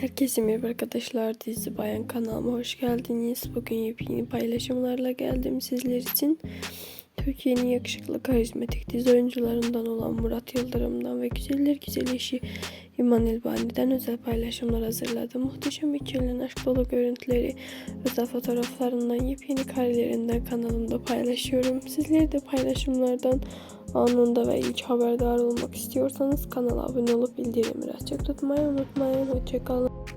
Herkese merhaba arkadaşlar. Dizi Bayan kanalıma hoş geldiniz. Bugün yepyeni paylaşımlarla geldim sizler için. Türkiye'nin yakışıklı karizmatik dizi oyuncularından olan Murat Yıldırım'dan ve güzeller güzel eşi İman İlbani'den özel paylaşımlar hazırladım. Muhteşem ikilinin aşk dolu görüntüleri, özel fotoğraflarından, yepyeni karelerinden kanalımda paylaşıyorum. Sizler de paylaşımlardan anında ve ilk haberdar olmak istiyorsanız kanala abone olup bildirimleri açık tutmayı unutmayın. Hoşçakalın.